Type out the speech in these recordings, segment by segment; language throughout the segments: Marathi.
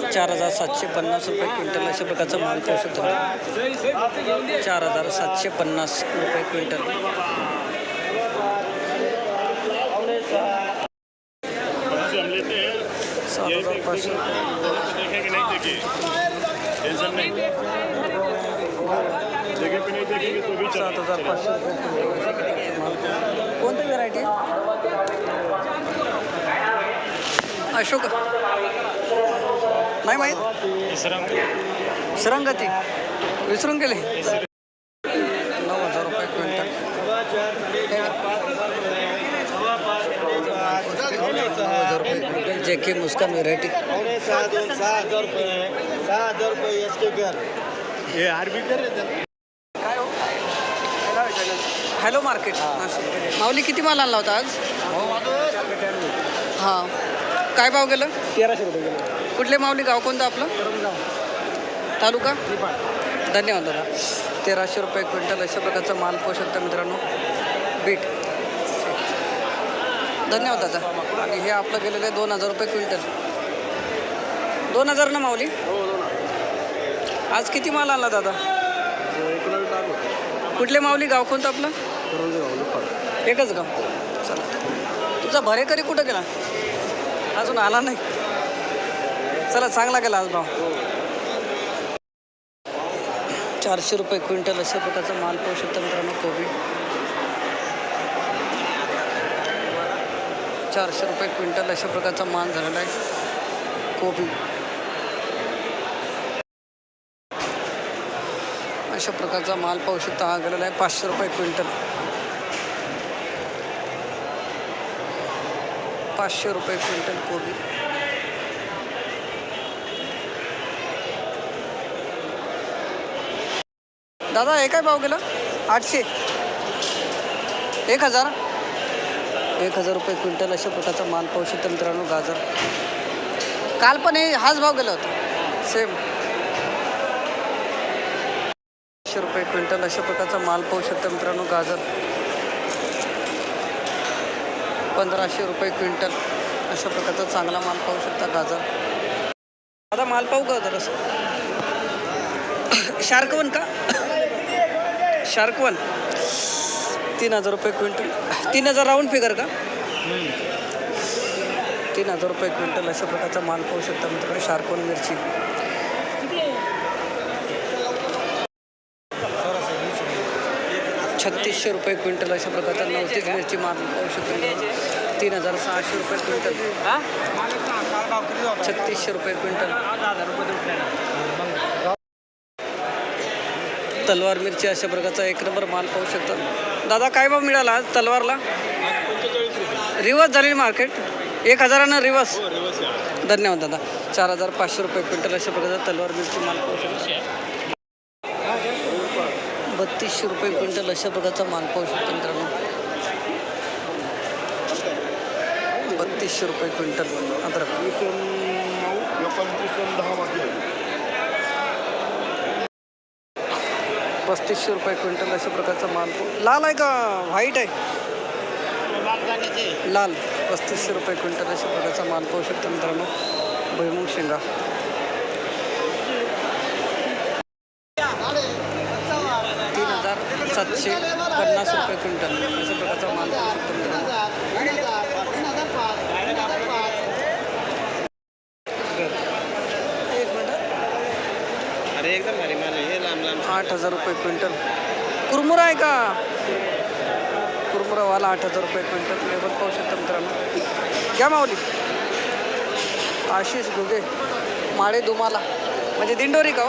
चार हजार सातशे पन्नास रुपये क्विंटल अशा प्रकारचा माल पोहोचत होता चार हजार सातशे पन्नास रुपये क्विंटल. सात हजार पाचशे. सात हजार पाचशे रुपये कोणती व्हरायटी अशोक. नाही माहीत? सरंगती. विसरून गेले? नऊ हजार रुपये quintal. J K Muskan variety. हो हॅलो मार्केट. माऊली किती माल आणला होता आज? हां. काय भाव गेलं? तेराशे रुपये किलो कुठले माऊली गाव कोणतं आपलं? तालुका? धन्यवाद दादा. तेराशे रुपये क्विंटल अशा प्रकारचा माल पाहू शकता मित्रांनो. बीट. धन्यवाद दादा. आणि हे आपलं गेलेलं आहे दोन हजार रुपये क्विंटल. दोन हजार ना माऊली? आज किती माल आणला दादा? कुठले माऊली गाव कोणतं आपलं? एकच गाव. चला. तुझा भरेकरी कुठं गेला? अजून आला नाही. चला चांगला गेला आज भाव. चारशे रुपये क्विंटल अशा प्रकारचा माल पाहू शकता मित्रांनो कोबी. चारशे रुपये क्विंटल अशा प्रकारचा माल झालेला आहे कोबी. अशा प्रकारचा माल पाहू शकता हा गेलेला आहे पाचशे रुपये क्विंटल. पाचशे रुपये क्विंटल कोबी. दादा हे काय भाव गेला? आठशे. एक हजार. एक हजार रुपये क्विंटल अशा प्रकारचा माल पाहू शकता मित्रांनो गाजर. काल पण हे हाच भाव गेला होता. सेम पाचशे रुपये क्विंटल अशा प्रकारचा माल पाहू शकता मित्रांनो गाजर. पंधराशे रुपये क्विंटल अशा प्रकारचा चांगला माल पाहू शकता गाजर. दादा माल पाहू का जरासं? शार्कवन का? शार्कवन तीन हजार रुपये क्विंटल. तीन हजार राऊंड फिगर का? तीन हजार रुपये क्विंटल अशा प्रकारचा माल पाहू शकता मित्रांनो शार्कवन मिरची. छत्तीसशे रुपये क्विंटल अशा प्रकारचा नवतीस मिरची माल पाहू शकतो तीन हजार सहाशे रुपये क्विंटल. छत्तीसशे रुपये क्विंटल. तलवार मिरची अशा प्रकारचा एक नंबर माल पाहू शकता. दादा काय भाव मिळाला आज तलवारला? रिवर्स झालेली मार्केट? एक हजारानं रिवर्स. धन्यवाद दादा. चार हजार पाचशे रुपये क्विंटल अशा प्रकारचा तलवार मिरची माल पाहू शकता. बत्तीसशे रुपये क्विंटल अशा प्रकारचा माल पाहू शकतो मित्रांनो. बत्तीसशे रुपये क्विंटल अद्रक. पस्तीसशे रुपये क्विंटल अशा प्रकारचा माल पाहू लाल आहे का? व्हाईट आहे? लाल. पस्तीसशे रुपये क्विंटल अशा प्रकारचा माल पाहू शकतो मित्रांनो. भुईमुग शेंगा. तीन हजार सातशे पन्नास रुपये क्विंटल अशा प्रकारचा माल पाहू शकतो मित्रांनो एक मिनटं अरे एकदम भारी माल आहे हे लांब लांब आठ हजार रुपये क्विंटल. कुरमुरा आहे का? कुरमुरावाला आठ हजार रुपये क्विंटल. लेबल पाहू शकता मित्रांनो. घ्या माऊली. आशिष घुगे. माळे दुमाला. म्हणजे दिंडोरी का हो?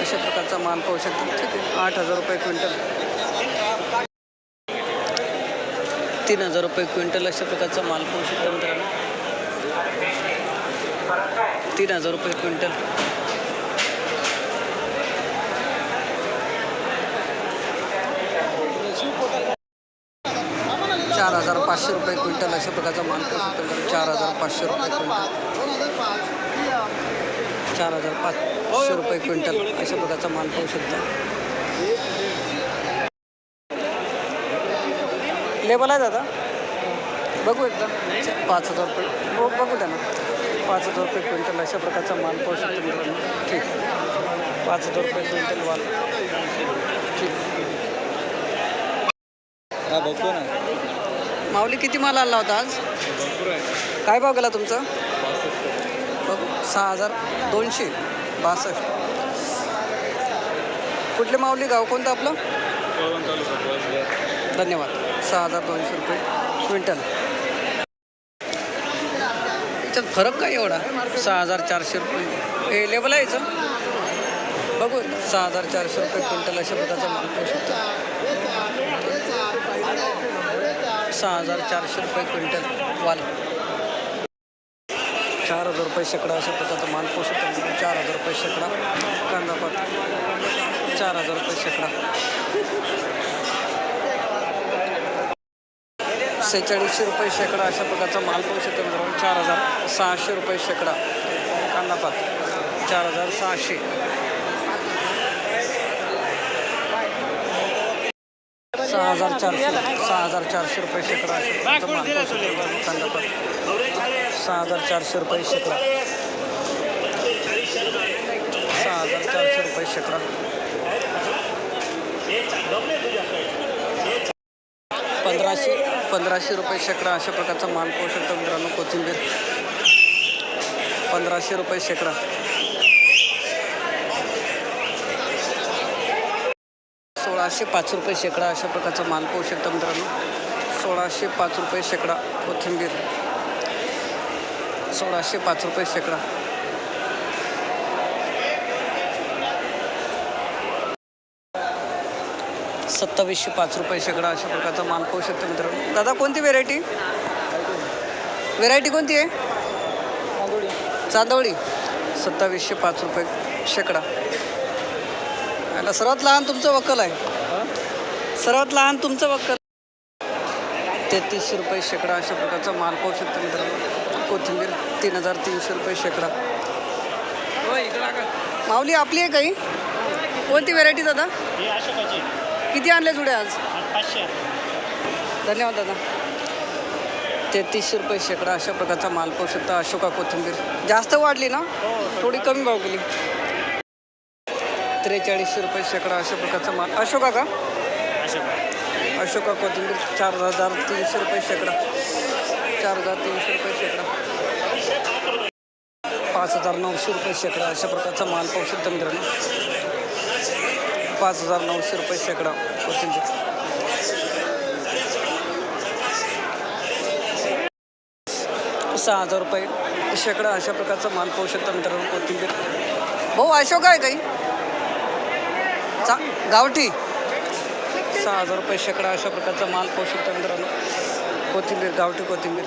अशा प्रकारचा माल पाहू शकता. ठीक आहे. आठ हजार रुपये क्विंटल. तीन हजार रुपये क्विंटल अशा प्रकारचा माल पाहू शकता मित्रांनो. तीन हजार रुपये क्विंटल. चार हजार पाचशे रुपये क्विंटल अशा प्रकारचा माल पाहू शकतो मित्रांनो. चार हजार पाचशे रुपये क्विंटल. चार हजार पाचशे रुपये क्विंटल अशा प्रकारचा माल पाहू शकता. लेबल आहे दादा? बघू एकदा. पाच हजार रुपये. हो बघू द्या ना पाच हजार रुपये क्विंटल अशा प्रकारचा माल पाहू शकतो मित्रांनो. ठीक. पाच हजार रुपये क्विंटल माल. ठीक. हा बघतो ना. माऊली किती माल आणला होता आज? काय भाव गेला तुमचा? बघू सहा हजार दोनशे बासष्ट. कुठले माऊली गाव? कोणतं आपलं? धन्यवाद. सहा हजार दोनशे रुपये क्विंटल. याच्यात फरक काय एवढा? सहा हजार चारशे रुपये. हे लेबल आहे याचं? बघू सहा हजार चारशे रुपये क्विंटल अशा प्रकारचा माल करू शकतो. सहा हजार चारशे रुपये क्विंटल वाल. चार हजार रुपये शेकडा अशा प्रकारचा माल पोषक चार हजार रुपये शेकडा कांदा पात. चार हजार रुपये शेकडा. सेहेचाळीसशे रुपये शेकडा अशा प्रकारचा माल पाहू शकतो मित्रांनो. चार हजार सहाशे रुपये शेकडा कांदा पात. चार हजार सहाशे. सहा हजार चारशे सहा हजार चारशे रुपये शेकडा सहा हजार चारशे रुपये शेकडा. सहा हजार चारशे रुपये शेकडा. पंधराशे पंधराशे रुपये शेकडा अशा प्रकारचा माल पाहू शकतो मित्रांनो कोथिंबीर. पंधराशे रुपये शेकडा. सोळाशे पाच रुपये शेकडा अशा प्रकारचा माल पाहू शकता मित्रांनो. सोळाशे पाच रुपये शेकडा कोथिंबीर. सोळाशे पाच रुपये शेकडा. सत्तावीसशे पाच रुपये शेकडा अशा प्रकारचा माल पाहू शकतो मित्रांनो. दादा कोणती व्हेरायटी व्हेरायटी कोणती आहे? चांदवळी सत्तावीसशे पाच रुपये शेकडा. याला सर्वात लहान तुमचं वक्कल आहे. सर्वात लहान तुमचं वक्कल तेहतीसशे रुपये शेकडा अशा प्रकारचा माल पाहू शकतो मित्रांनो. कोथिंबीर तीन हजार तीनशे रुपये शेकडा. माऊली आपली आहे काही? कोणती व्हेरायटी दादा? किती आणले जुडे आज? धन्यवाद दादा. तेहतीसशे रुपये शेकडा अशा प्रकारचा माल पाहू शकता अशोका कोथिंबीर. जास्त वाढली ना? थोडी कमी भाव गेली. त्रेचाळीसशे रुपये शेकडा अशा प्रकारचा माल. अशोका का? अशोका. कोथिंबीर चार हजार तीनशे रुपये शेकडा. चार हजार तीनशे रुपये शेकडा. पाच हजार नऊशे रुपये शेकडा अशा प्रकारचा माल पाहू शकतो मित्रांनो. पाच हजार नऊशे रुपये शेकडा कोथिंबीर. सहा हजार रुपये शेकडा अशा प्रकारचा माल पाहू शकता मित्रांनो कोथिंबीर. भाऊ अशोक आहे काही? चा गावठी. सहा हजार रुपये शेकडा अशा प्रकारचा माल पाहू शकता मित्रांनो कोथिंबीर गावठी कोथिंबीर.